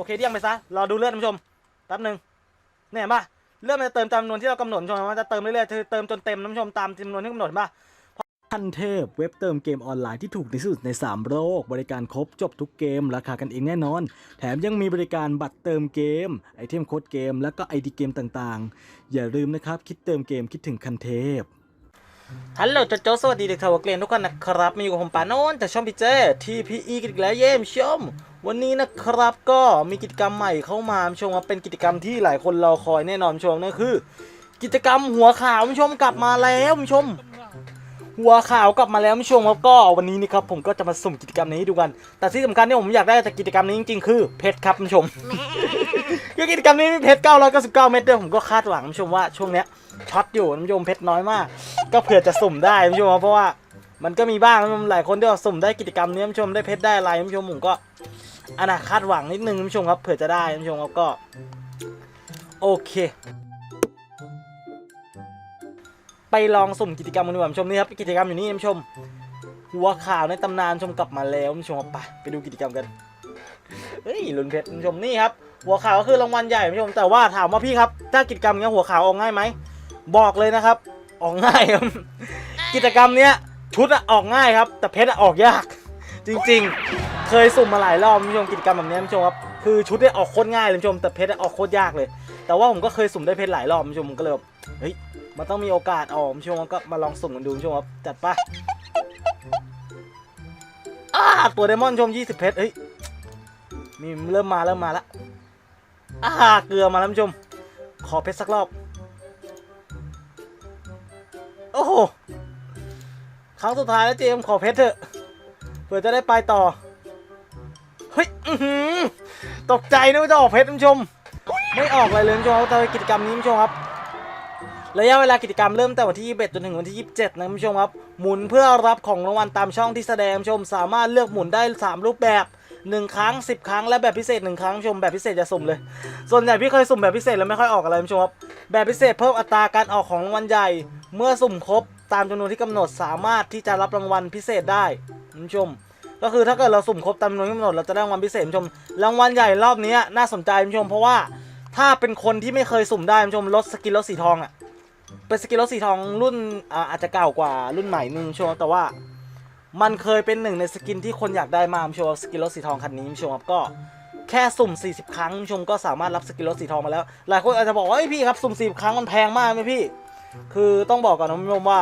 โอเคเดี่ยงไปซะรอดูเลือดท่านผู้ชมแป๊บหนึ่งเนี่ยเห็นปะเลือดมันจะเติมตามจำนวนที่เรากำหนดท่านผู้ชมมันจะเติมเรื่อยๆคือเติมจนเต็มท่านผู้ชมตามจำนวนที่กำหนดเห็นปะขั้นเทพเว็บเติมเกมออนไลน์ที่ถูกที่สุดใน 3 โลก บริการครบจบทุกเกม ราคากันเองแน่นอน แถมยังมีบริการบัตรเติมเกม ไอเทมโค้ดเกม และก็ไอดีเกมต่างๆ อย่าลืมนะครับ คิดเติมเกมคิดถึงคันเทพ ฮัลโหลโจโจสวัสดีเด็กทาวเกรนทุกคนนะครับมาอยู่กับผมปานนนจากช่องพีเจทีพีอีกันอีกแล้วเยี่ยมชม วันนี้นะครับก็มีกิจกรรมใหม่เข้ามาชมว่าเป็นกิจกรรมที่หลายคนรอคอยแน่นอนชมนั่นคือ กิจกรรมหัวขาวชมกลับมาแล้วชม หัวข่าวกลับมาแล้วคุณผู้ชมครับก็วันนี้นี่ครับผมก็จะมาสุ่มกิจกรรมนี้ให้ดูกัน แต่ที่สำคัญเนี่ผมอยากได้จากกิจกรรมนี้จริงๆคือเพชรครับผู้ชมคือกิจกรรมนี้มีเพชร999 เม็ดด้วยผมก็คาดหวังผู้ชมว่าช่วงเนี้ยช็อตอยู่ผู้ชมเพชรน้อยมาก ก็เผื่อจะสุ่มได้ผู้ชมเพราะว่ามันก็มีบ้างหลายคนที่สุ่มได้กิจกรรมนี้ผู้ชมได้เพชรได้อะไรผู้ชมผมก็อนาคาดหวังนิดนึงผู้ชมครับเผื่อจะได้ผู้ชมครับก็โอเค ไปลองสุ่มกิจกรรมกันดีกว่าคุณผู้ชมนี่ครับกิจกรรมอยู่นี่คุณผู้ชม หัวข่าวในตำนานชมกลับมาแล้วคุณผู้ชมไปไปดูกิจกรรมกันเฮ้ยลุนเพชรคุณผู้ชมนี่ครับหัวข่าวก็คือรางวัลใหญ่คุณผู้ชมแต่ว่าถามว่าพี่ครับถ้ากิจกรรมเนี้ยหัวข่าวออกง่ายไหมบอกเลยนะครับ ออกง่ายครับกิจกรรมเนี้ยชุดอะออกง่ายครับ แต่เพชรอะออกยาก จริงๆ เคยสุ่มมาหลายรอบคุณผู้ชมกิจกรรมแบบนี้คุณผู้ชมครับคือชุดเนี่ยออกโคตรง่ายเลยคุณผู้ชมแต่เพชรอะออกโคตรยากเลย แต่ว่าผมก็เคยสุ่มได้เพชรหลายรอบคุณผู้ชมผมก็เลยแบบเฮ้ย มันต้องมีโอกาสออกคุณผู้ชมก็มาลองสุ่มกันดูคุณผู้ชมครับจัดไปอ่าตัวเดมอนคุณผู้ชม 20 เพชรเฮ้ยมีเริ่มมาเริ่มมาแล้วอ่าเกลือมาแล้วชม ขอเพชรสักรอบ โอ้โหครั้งสุดท้ายแล้วเจมขอเพชรเถอะเผื่อจะได้ไปต่อ เฮ้ยอือหือตกใจนึกว่าจะออกเพชรท่านผู้ชม ไม่ออกอะไรเลยท่านผู้ชมแต่กิจกรรมนี้ท่านผู้ชมครับ ระยะเวลากิจกรรมเริ่มแต่วันที่ 21 จนถึงวันที่ 27 นะท่านผู้ชมครับ หมุนเพื่อรับของรางวัลตามช่องที่แสดงชม สามารถเลือกหมุนได้ 3 รูปแบบ 1 ครั้ง 10 ครั้ง และแบบพิเศษ 1 ครั้งชมแบบพิเศษจะสุ่มเลย ส่วนใหญ่พี่เคยสุ่มแบบพิเศษแล้วไม่ค่อยออกอะไรท่านผู้ชมครับ แบบพิเศษเพิ่มอัตราการออกของรางวัลใหญ่ เมื่อสุ่มครบตามจำนวนที่กำหนดสามารถที่จะรับรางวัลพิเศษได้ท่านผู้ชม ก็คือถ้าเกิดเราสุ่มครบตามจำนวนที่กำหนดเราจะได้รางวัลพิเศษท่านผู้ชม รางวัลใหญ่รอบนี้น่าสนใจท่านผู้ชม เพราะว่าถ้าเป็นคนที่ไม่เคยสุ่มได้ท่านผู้ชมลดสกินลดสีทองอะ เป็นสกินลดสีทองรุ่นอาจจะเก่ากว่ารุ่นใหม่นึงท่านผู้ชมแต่ว่ามันเคยเป็นหนึ่งในสกินที่คนอยากได้มาท่านผู้ชมสกินลดสีทองคันนี้ท่านผู้ชมครับก็แค่สุ่ม 40 ครั้งคุณผู้ชมก็สามารถรับสกินลดสีทองมาแล้ว หลายคนอาจจะบอกว่าเอ้พี่ครับสุ่ม 40 ครั้งมันแพงมากไหมพี่ คือต้องบอกก่อนนะคุณผู้ชมว่า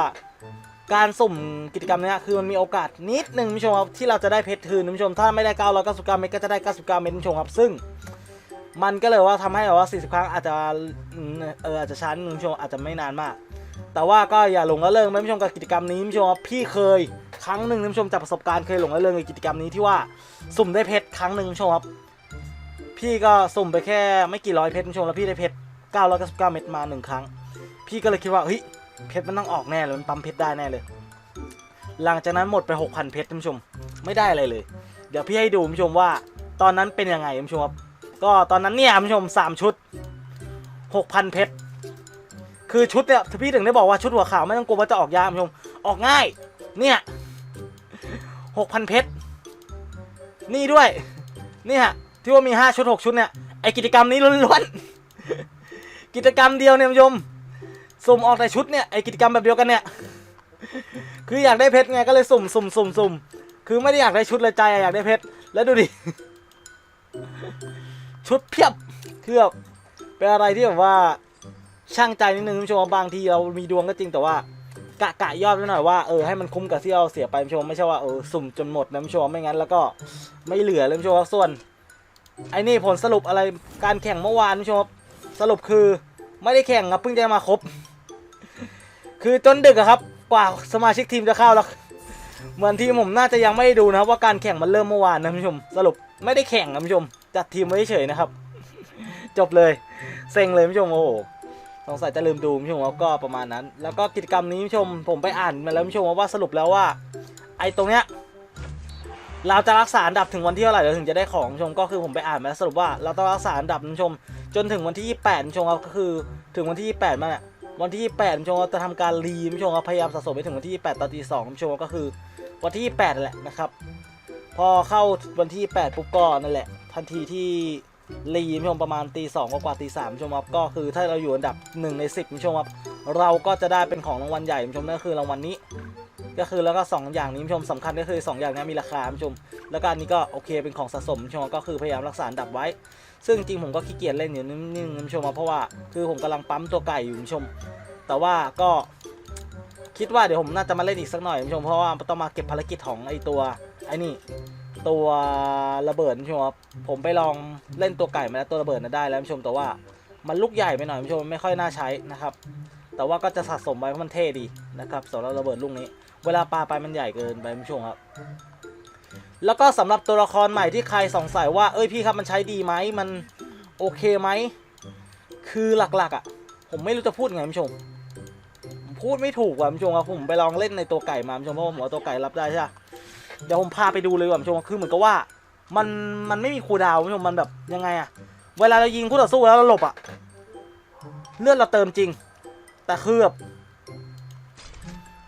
การสุ่มกิจกรรมเนี้ยคือมันมีโอกาสนิดหนึ่งคุณผู้ชมครับที่เราจะได้เพชรคืนคุณผู้ชมถ้าไม่ได้999เม็ดก็จะได้ 99 เม็ดคุณผู้ชมครับซึ่ง มันก็เลยว่าทำให้แบบว่า 40 ครั้งอาจจะอืมเอออาจจะชั้นิดนึงคุณผู้ชมอาจจะไม่นานมาก แต่ว่าก็อย่าหลงละเริงนะคุณผู้ชมกับกิจกรรมนี้คุณผู้ชมครับพี่เคยครั้งหนึ่งคุณผู้ชมจากประสบการณ์เคยหลงละเริงกับกิจกรรมนี้ที่ว่าสุ่มได้เพชรครั้งหนึ่งคุณผู้ชมครับพี่ก็สุ่มไปแค่ไม่กี่ร้อยเพชรคุณผู้ชมแล้วพี่ได้เพชร999เม็ดมาหนึ่งครั้ง พี่ก็เลยคิดว่าเฮ้ยเพชรมันต้องออกแน่เลยมันปั๊มเพชรได้แน่เลย หลังจากนั้นหมดไป 6,000 เพชรคุณผู้ชมไม่ได้อะไรเลย เดี๋ยวพี่ให้ดูคุณผู้ชมว่า ตอนนั้นเป็นยังไงคุณผู้ชมครับ ก็ตอนนั้นเนี่ยคุณผู้ชมสามชุด6,000เพชรคือชุดเนี่ยพี่ถึงได้บอกว่าชุดหัวขาวไม่ต้องกลัวว่าจะออกยากคุณผู้ชมออกง่าย เนี่ย6,000เพชรนี่ด้วยเนี่ยที่ว่ามี5ชุด6ชุดเนี่ยไอกิจกรรมนี้ล้วนๆกิจกรรมเดียวเนี่ยคุณผู้ชมสุ่มออกแต่ชุดเนี่ยไอกิจกรรมแบบเดียวกันเนี่ยคืออยากได้เพชรไงก็เลยสุ่มสุ่มสุ่มสุ่มคือไม่ได้อยากได้ชุดเลยใจอยากได้เพชรแล้วดูดิ ชุดเพียบคือแบบเป็นอะไรที่แบบว่าช่างใจนิดนึงคุณผู้ชมบางทีเรามีดวงก็จริงแต่ว่ากะกะยอดไว้หน่อยว่าเออให้มันคุ้มกับที่เราเสียไปคุณผู้ชมไม่ใช่ว่าเออสุ่มจนหมดนะคุณผู้ชมไม่งั้นแล้วก็ไม่เหลือเลยคุณผู้ชมส่วนไอ้นี่ผลสรุปอะไรการแข่งเมื่อวานคุณผู้ชมสรุปคือไม่ได้แข่งครับเพิ่งจะมาครบ คือจนดึกอะครับ กว่าสมาชิกทีมจะเข้าแล้วเหมือนทีมผมน่าจะยังไม่ได้ดูนะครับว่าการแข่งมันเริ่มเมื่อวานนะคุณผู้ชมสรุปไม่ได้แข่งนะคุณผู้ชม จัดทีมไว้เฉยนะครับ จบเลยเซ็งเลยผู้ชมโอ้โหสงสัยจะลืมดูผู้ชมแล้วก็ประมาณนั้น แล้วก็กิจกรรมนี้ผู้ชมผมไปอ่านมาแล้วผู้ชมว่าสรุปแล้วว่า ไอ้ตรงเนี้ยเราจะรักษาอันดับถึงวันที่เท่าไหร่เราถึงจะได้ของผู้ชมก็คือผมไปอ่านมาแล้วสรุปว่าเราต้องรักษาอันดับผู้ชม จนถึงวันที่ 28ผู้ชมก็คือถึงวันที่ 28มาเนี่ยวันที่ 28ผู้ชมเราจะทำการรีคุณผู้ชมครับพยายามสะสมไปถึงวันที่ 28ตอนตีสองคุณผู้ชมก็คือวันที่ 28แหละนะครับ พอเข้าวันที่ 8 ปุ๊บก็นั่นแหละ ทันทีที่ลีคุณผู้ชมประมาณตีสองกว่าตีสามชมครับก็คือถ้าเราอยู่อันดับหนึ่งในสิบคุณผู้ชมครับเราก็จะได้เป็นของรางวัลใหญ่ชมนั่นคือรางวัลนี้ ก็คือแล้วก็สองอย่างนี้ชมสำคัญก็คือสองอย่างนี้มีราคาชม แล้วก็อันนี้ก็โอเคเป็นของสะสมชมก็คือพยายามรักษาอันดับไว้ ซึ่งจริงผมก็ขี้เกียจเล่นอยู่นิดนึงชมครับเพราะว่าคือผมกำลังปั๊มตัวไก่อยู่ชม แต่ว่าก็คิดว่าเดี๋ยวผมน่าจะมาเล่นอีกสักหน่อยชมเพราะว่าต้องมาเก็บภารกิจของไอตัว ไอ้นี่ ตัวระเบิดคุณผู้ชมครับผมไปลองเล่นตัวไก่มาแล้วตัวระเบิดน่ะได้แล้วชมแต่ว่ามันลูกใหญ่ไปหน่อยชมไม่ค่อยน่าใช้นะครับ แต่ว่าก็จะสะสมไว้เพราะมันเท่ดีนะครับสำหรับระเบิดลูกนี้ เวลาปลาไปมันใหญ่เกินไปชมครับแล้วก็สำหรับตัวละครใหม่ที่ใครสงสัยว่าเอ้ยพี่ครับมันใช้ดีไหมมันโอเคไหมคือหลักๆอะ ผมไม่รู้จะพูดไงคุณผู้ชมพูดไม่ถูกว่ะคุณผู้ชมครับผมไปลองเล่นในตัวไก่มาคุณผู้ชมเพราะว่าผมเอาตัวไก่รับได้ใช่ปะ เดี๋ยวผมพาไปดูเลยว่ะคุณผู้ชมคือเหมือนกับว่า มันมันไม่มีคูดาวน์คุณผู้ชมมันแบบยังไงอะเวลาเรายิงคู่ต่อสู้แล้วเราหลบอะเลือดเราเติมจริง แต่คือแบบ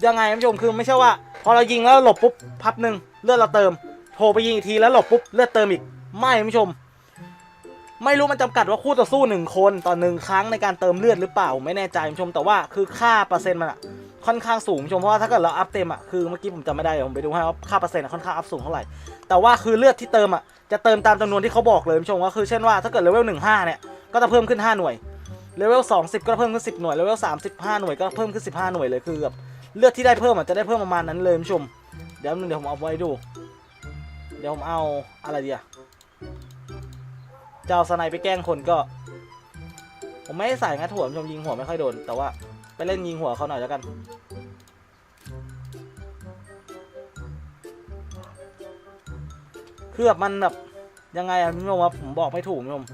ยังไงคุณผู้ชมคือไม่ใช่ว่า พอเรายิงแล้วหลบปุ๊บพับหนึ่งเลือดเราเติมโผล่ไปยิงอีกทีแล้วหลบปุ๊บเลือดเติมอีกไม่คุณผู้ชม ไม่รู้มันจำกัดว่าคู่ต่อสู้หนึ่งคนต่อหนึ่งครั้งในการเติมเลือดหรือเปล่าไม่แน่ใจคุณผู้ชมแต่ว่าคือค่าเปอร์เซ็นต์มันอะ ค่อนข้างสูงชมเพราะว่าถ้าเกิดเราอัพเต็มอะคือเมื่อกี้ผมจำไม่ได้ผมไปดูให้ว่าค่าเปอร์เซ็นต์ค่อนข้างอัพสูงเท่าไหร่แต่ว่าคือเลือดที่เติมอะจะเติมตามจำนวนที่เขาบอกเลยคุณชมก็คือเช่นว่าถ้าเกิดเลเวลหนึ่งห้าเนี่ยก็จะเพิ่มขึ้นห้าหน่วยเลเวลสองสิบก็เพิ่มขึ้นสิบหน่วยเลเวลสามสิบห้าหน่วยก็เพิ่มขึ้นสิบห้าหน่วยเลยคือแบบเลือดที่ได้เพิ่มอะจะได้เพิ่มประมาณนั้นเลยคุณชม เดี๋ยวนึงเดี๋ยวผมเอาไว้ดู เดี๋ยวผมเอาอะไรดีอะจะเอาสไนไปแกล้งคนก็ ผมไม่ได้ใส่งัดหัวชมยิงหัวไม่ค่อยโดนแต่ว่า ไปเล่นยิงหัวเขาหน่อยแล้วกัน คือแบบมันแบบยังไงอะคุณผู้ชมว่าผมบอกไม่ถูกคุณผู้ชม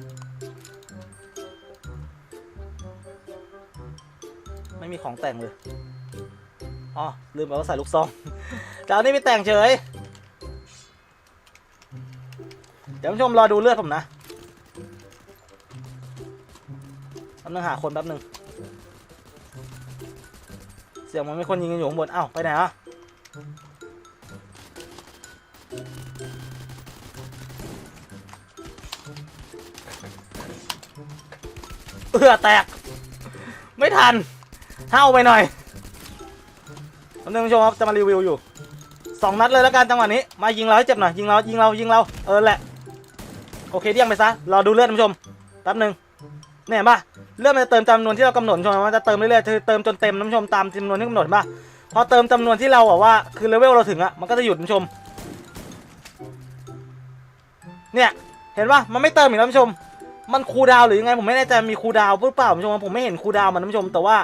ไม่มีของแต่งเลยอ๋อลืมไปว่าใส่ลูกซองจะเอานี่ไปแต่งเฉย เดี๋ยวคุณผู้ชมรอดูเลือดผมนะแป๊บนึงหาคนแป๊บนึง เสียงมันไม่คนยิงกันอยู่ข้างบนอ้าไปไหนอะเอือแตก ไม่ทันเท้าไปหน่อยแป๊บนึงคุณผู้ชมครับจะมารีวิวอยู่สองนัดเลยแล้วกันจังหวะนี้มายิงเราให้เจ็บหน่อยยิงเรายิงเรายิงเราเออแหละโอเคเดี่ยงไปซะรอดูเลือดคุณผู้ชมแป๊บนึง เนี่ยเห็นปะเลือดมันจะเติมจำนวนที่เรากำหนดใช่ไหมมันจะเติมเรื่อยๆคือเติมจนเต็มน้ำชมตามจำนวนที่กำหนดเห็นปะพอเติมจำนวนที่เราแบบว่าคือเลเวลเราถึงอะมันก็จะหยุดน้ำชม เนี่ยเห็นป่ะมันไม่เติมอีกแล้วน้ำชม มันคูดาวหรือยังไงผมไม่แน่ใจมีคูดาวหรือเปล่าน้ชมผมไม่เห็นคูดาวมันน้ำชม แต่ว่า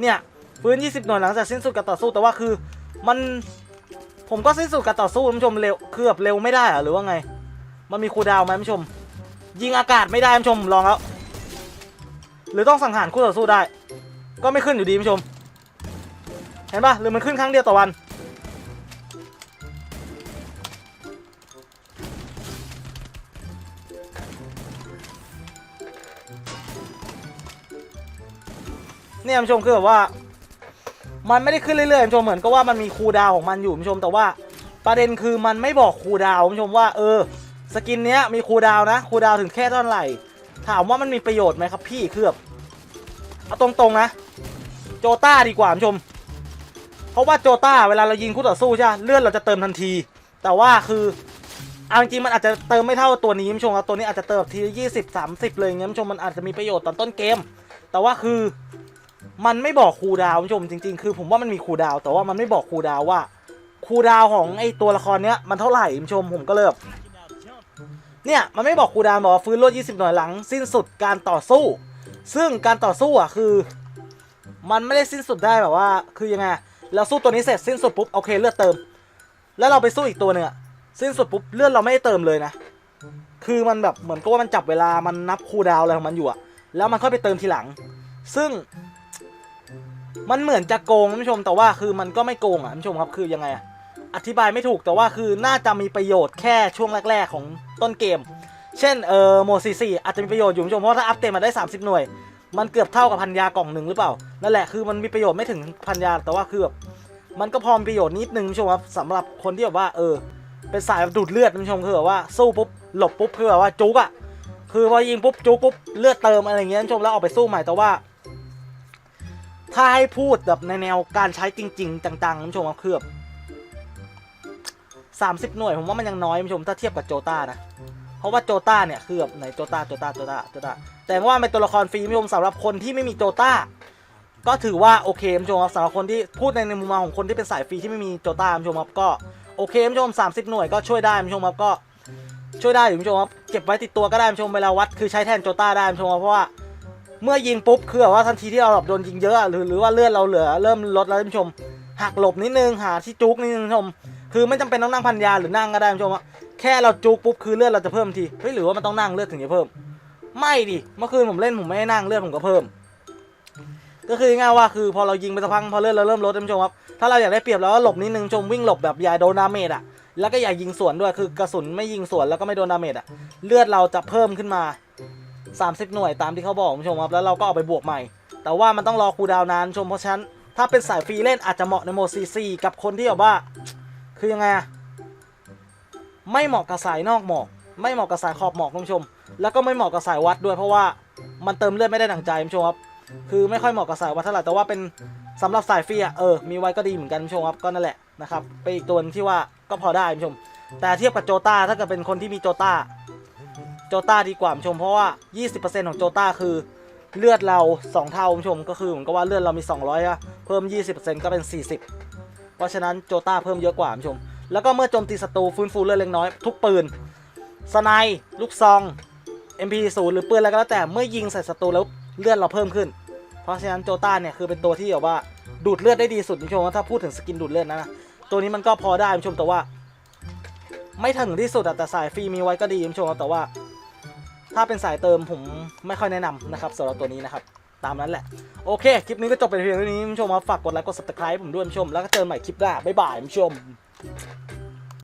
เนี่ยฟื้น 20 หน่วยหลังจากสิ้นสุดการต่อสู้แต่ว่าคือมันผมก็สิ้นสุดการต่อสู้น้ำชมเร็วคือแบบเร็วไม่ได้อะหรือว่าไง มันมีคูดาวไหมน้ำชม ยิงอากาศไม่ได้น้ำชมลองแล้ว หรือต้องสังหารคู่ต่อสู้ได้ ก็ไม่ขึ้นอยู่ดีผู้ชม เห็นปะหรือมันขึ้นครั้งเดียวต่อวัน เนี่ยผู้ชมคือแบบว่า มันไม่ได้ขึ้นเรื่อยๆผู้ชมเหมือนก็ว่ามันมีคูดาวของมันอยู่ผู้ชมแต่ว่าประเด็นคือมันไม่บอกคูดาวผู้ชมว่า เออ สกินเนี้ยมีคูดาวนะคูดาวถึงแค่เท่าไหร่ ถามว่ามันมีประโยชน์ไหมครับพี่คือแบบเอาตรงๆนะ โจต้าดีกว่าคุณผู้ชม เพราะว่าโจต้าเวลาเรายิงคู่ต่อสู้ใช่ไหมเลือดเราจะเติมทันที แต่ว่าคือเอาจริงๆมันอาจจะเติมไม่เท่าตัวนี้คุณชมครับตัวนี้อาจจะเติมแบบทียี่สิบสามสิบเลยอย่างเงี้ยคุณชมมันอาจจะมีประโยชน์ตอนต้นเกม แต่ว่าคือมันไม่บอกคูดาวคุณชมจริง ๆ คือผมว่ามันมีคูดาวแต่ว่ามันไม่บอกคูดาวว่าคูดาวของไอตัวละครเนี้ยมันเท่าไหร่คุณชมผมก็เลยแบบ เนี่ยมันไม่บอกคูดาวน์บอกว่าฟื้นรวด20 หน่วยหลัง สิ้นสุดการต่อสู้ ซึ่งการต่อสู้อะคือ มันไม่ได้สิ้นสุดได้แบบว่า คือยังไงเราสู้ตัวนี้เสร็จสิ้นสุดปุ๊บโอเคเลือดเติม แล้วเราไปสู้อีกตัวหนึ่งอะสิ้นสุดปุ๊บเลือดเราไม่ได้เติมเลยนะคือมันแบบเหมือนกับว่ามันจับเวลามันนับคูดาวอะไรของมันอยู่อะแล้วมันค่อยไปเติมทีหลัง ซึ่ง มันเหมือนจะโกงคุณผู้ชมแต่ว่าคือมันก็ไม่โกงอะคุณผู้ชมครับคือยังไงอะ อธิบายไม่ถูกแต่ว่าคือน่าจะมีประโยชน์แค่ช่วงแรกๆของต้นเกม เช่นเออโมซีซีอาจจะมีประโยชน์อยู่คุณผู้ชมเพราะถ้าอัพเดตมาได้ 30 หน่วย มันเกือบเท่ากับพันยากล่องหนึ่งหรือเปล่านั่นแหละคือมันมีประโยชน์ไม่ถึงพันยาแต่ว่าคือแบบมันก็พอมีประโยชน์นิดนึงคุณผู้ชมครับสำหรับคนที่แบบว่าเออเป็นสายดูดเลือดคุณผู้ชมคือแบบว่าสู้ปุ๊บหลบปุ๊บคือแบบว่าจุกอะคือพอยิงปุ๊บจุกปุ๊บเลือดเติมอะไรเงี้ยท่านผู้ชมแล้วออกไปสู้ใหม่แต่ว่า ถ้าให้พูดแบบในแนวการใช้จริง ๆ ต่างๆท่านผู้ชมครับคือแบบ สามสิบหน่วยผมว่ามันยังน้อยท่านผู้ชมถ้าเทียบกับโจตานะ เพราะว่าโจตาเนี่ยคือแบบไหนโจตาโจตาโจตาโจตาแต่ว่าเป็นตัวละครฟรีท่านผู้ชมสำหรับคนที่ไม่มีโจตาก็ถือว่าโอเคท่านผู้ชมครับสำหรับคนที่พูดในในมุมมองของคนที่เป็นสายฟรีที่ไม่มีโจตาท่านผู้ชมครับก็โอเคท่านผู้ชม 30 หน่วยก็ช่วยได้ท่านผู้ชมครับก็ช่วยได้อยู่ผู้ชมครับเก็บไว้ติดตัวก็ได้ท่านผู้ชมเวลาวัดคือใช้แทนโจตาได้ท่านผู้ชมครับเพราะว่าเมื่อยิงปุ๊บคือแบบว่าทันทีที่เราแบบโดนยิงเยอะหรือหรือว่าเลือดเราเหลือเริ่มลดแล้วท่านผู้ชม หักหลบนิดนึงหาที่จุกนิดนึงชมคือไม่จำเป็นต้องนั่งพันยาหรือนั่งก็ได้นผู้ชมอะแค่เราจุกปุ๊บคือเลือดเราจะเพิ่มทีเฮ้ยหรือว่ามันต้องนั่งเลือดถึงจะเพิ่ม ไม่ดิเมื่อคืนผมเล่นผมไม่ได้นั่งเลือดผมก็เพิ่ม ก็คือง่ายว่าคือพอเรายิงไปสักพักพอเลือดเราเริ่มลดท่านผู้ชมครับถ้าเราอยากได้เปรียบเราก็หลบนิดนึงชมวิ่งหลบแบบย่าโดนดาเมจอะแล้วก็อย่ายิงสวนด้วยคือกระสุนไม่ยิงสวนแล้วก็ไม่โดนดาเมจอะเลือดเราจะเพิ่มขึ้นมา 30 หน่วยตามที่เขาบอกคุณผู้ชมครับแล้วเราก็เอาไปบวกใหม่ แต่ว่ามันต้องรอคูดาวนานชมเพราะฉะนั้น ถ้าเป็นสายฟรีเล่นอาจจะเหมาะในโหมดซีซีกับคนที่แบบว่า คือยังไงอะไม่เหมาะกับสายนอกหมอก ไม่เหมาะกับสายขอบหมอกคุณผู้ชม แล้วก็ไม่เหมาะกับสายวัดด้วยเพราะว่ามันเติมเลือดไม่ได้ดังใจคุณผู้ชมครับคือไม่ค่อยเหมาะกับสายวัดเท่าไหร่แต่ว่าเป็นสำหรับสายฟรีอะเออมีไว้ก็ดีเหมือนกันคุณผู้ชมครับก็นั่นแหละนะครับเป็นอีกตัวนึงที่ว่าก็พอได้คุณผู้ชม แต่เทียบกับโจตาถ้าเกิดเป็นคนที่มีโจตาโจตาดีกว่าคุณผู้ชม เพราะว่า 20%ของโจตาคือเลือดเรา 2 เท่าคุณผู้ชมก็คือเหมือนกับว่าเลือดเรามี 200อะ เพิ่ม 20%ก็เป็น 40 เพราะฉะนั้นโจต้าเพิ่มเยอะกว่าผู้ชม แล้วก็เมื่อโจมตีศัตรูฟื้นฟูเลือดเล็กน้อย ทุกปืนสไนด์ลูกซอง MP0 หรือปืนอะไรก็แล้วแต่เมื่อยิงใส่ศัตรูแล้วเลือดเราเพิ่มขึ้น เพราะฉะนั้นโจต้าเนี่ยคือเป็นตัวที่แบบว่าดูดเลือดได้ดีสุดผู้ชมถ้าพูดถึงสกินดูดเลือดนะนะตัวนี้มันก็พอได้ผู้ชมแต่ว่า ไม่ถึงที่สุดแต่สายฟรีมีไว้ก็ดีผู้ชมแต่ว่า ถ้าเป็นสายเติมผมไม่ค่อยแนะนำนะครับสำหรับตัวนี้นะครับ ตามนั้นแหละ โอเค คลิปนี้ก็จบไปเพียงเท่านี้ผู้ชมครับฝากกดไลค์กด subscribe ผมด้วยผู้ชมแล้วก็เจอกันใหม่คลิปหน้าบ๊ายบายผู้ชม